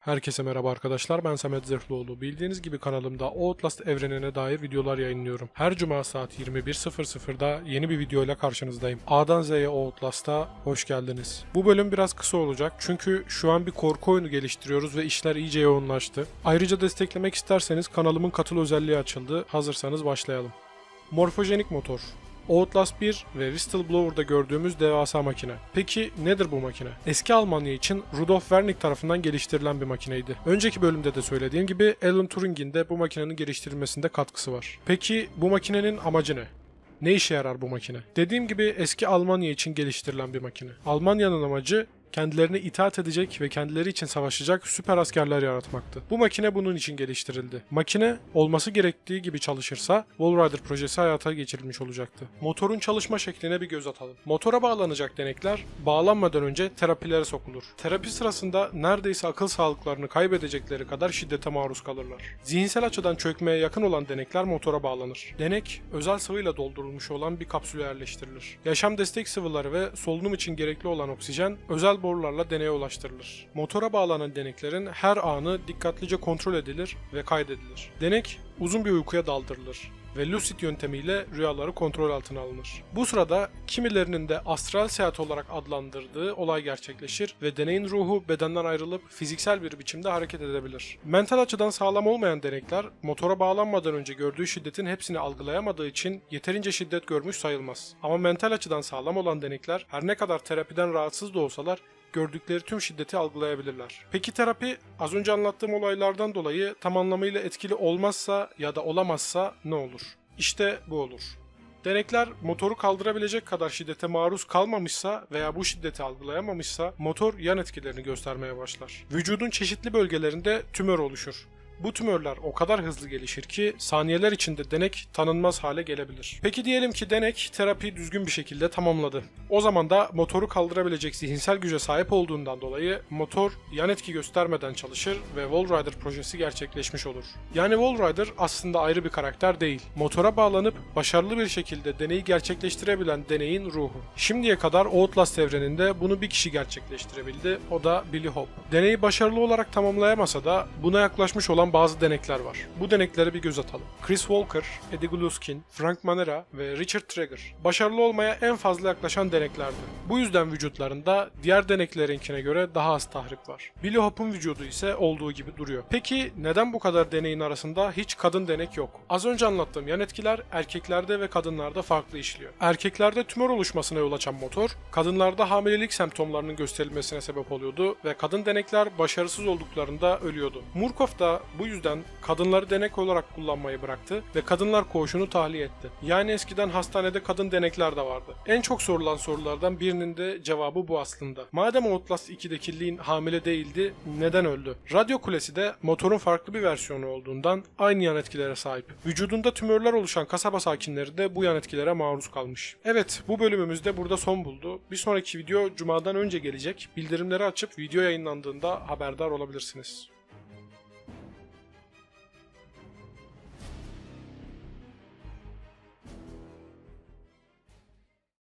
Herkese merhaba arkadaşlar ben Samet Zırhlıoğlu. Bildiğiniz gibi kanalımda Outlast evrenine dair videolar yayınlıyorum. Her cuma saat 21.00'da yeni bir video ile karşınızdayım. A'dan Z'ye Outlast'a hoş geldiniz. Bu bölüm biraz kısa olacak çünkü şu an bir korku oyunu geliştiriyoruz ve işler iyice yoğunlaştı. Ayrıca desteklemek isterseniz kanalımın katıl özelliği açıldı. Hazırsanız başlayalım. Morfojenik motor. Outlast 1 ve Whistleblower'da gördüğümüz devasa makine. Peki nedir bu makine? Eski Almanya için Rudolf Wernicke tarafından geliştirilen bir makineydi. Önceki bölümde de söylediğim gibi Alan Turing'in de bu makinenin geliştirilmesinde katkısı var. Peki bu makinenin amacı ne? Ne işe yarar bu makine? Dediğim gibi eski Almanya için geliştirilen bir makine. Almanya'nın amacı kendilerine itaat edecek ve kendileri için savaşacak süper askerler yaratmaktı. Bu makine bunun için geliştirildi. Makine olması gerektiği gibi çalışırsa Wall Rider projesi hayata geçirilmiş olacaktı. Motorun çalışma şekline bir göz atalım. Motora bağlanacak denekler bağlanmadan önce terapilere sokulur. Terapi sırasında neredeyse akıl sağlıklarını kaybedecekleri kadar şiddete maruz kalırlar. Zihinsel açıdan çökmeye yakın olan denekler motora bağlanır. Denek özel sıvıyla doldurulmuş olan bir kapsüle yerleştirilir. Yaşam destek sıvıları ve solunum için gerekli olan oksijen özel borularla deneye ulaştırılır. Motora bağlanan deneklerin her anı dikkatlice kontrol edilir ve kaydedilir. Denek uzun bir uykuya daldırılır ve lucid yöntemiyle rüyaları kontrol altına alınır. Bu sırada kimilerinin de astral seyahat olarak adlandırdığı olay gerçekleşir ve deneyin ruhu bedenden ayrılıp fiziksel bir biçimde hareket edebilir. Mental açıdan sağlam olmayan denekler motora bağlanmadan önce gördüğü şiddetin hepsini algılayamadığı için yeterince şiddet görmüş sayılmaz. Ama mental açıdan sağlam olan denekler her ne kadar terapiden rahatsız da olsalar gördükleri tüm şiddeti algılayabilirler. Peki terapi az önce anlattığım olaylardan dolayı tam anlamıyla etkili olmazsa ya da olamazsa ne olur? İşte bu olur. Denekler motoru kaldırabilecek kadar şiddete maruz kalmamışsa veya bu şiddeti algılayamamışsa motor yan etkilerini göstermeye başlar. Vücudun çeşitli bölgelerinde tümör oluşur. Bu tümörler o kadar hızlı gelişir ki saniyeler içinde denek tanınmaz hale gelebilir. Peki diyelim ki denek terapiyi düzgün bir şekilde tamamladı. O zaman da motoru kaldırabilecek zihinsel güce sahip olduğundan dolayı motor yan etki göstermeden çalışır ve Wall Rider projesi gerçekleşmiş olur. Yani Wall Rider aslında ayrı bir karakter değil. Motora bağlanıp başarılı bir şekilde deneyi gerçekleştirebilen deneyin ruhu. Şimdiye kadar Outlast evreninde bunu bir kişi gerçekleştirebildi. O da Billy Hope. Deneyi başarılı olarak tamamlayamasa da buna yaklaşmış olan bazı denekler var. Bu deneklere bir göz atalım. Chris Walker, Eddie Gluskin, Frank Manera ve Richard Traeger. Başarılı olmaya en fazla yaklaşan deneklerdi. Bu yüzden vücutlarında diğer deneklerinkine göre daha az tahrip var. Billy Hope'un vücudu ise olduğu gibi duruyor. Peki neden bu kadar deneyin arasında hiç kadın denek yok? Az önce anlattığım yan etkiler erkeklerde ve kadınlarda farklı işliyor. Erkeklerde tümör oluşmasına yol açan motor, kadınlarda hamilelik semptomlarının gösterilmesine sebep oluyordu ve kadın denekler başarısız olduklarında ölüyordu. Murkoff da bu yüzden kadınları denek olarak kullanmayı bıraktı ve kadınlar koğuşunu tahliye etti. Yani eskiden hastanede kadın denekler de vardı. En çok sorulan sorulardan birinin de cevabı bu aslında. Madem Outlast 2'deki Lynn hamile değildi, neden öldü? Radyo kulesi de motorun farklı bir versiyonu olduğundan aynı yan etkilere sahip. Vücudunda tümörler oluşan kasaba sakinleri de bu yan etkilere maruz kalmış. Evet, bu bölümümüz de burada son buldu. Bir sonraki video cumadan önce gelecek. Bildirimleri açıp video yayınlandığında haberdar olabilirsiniz.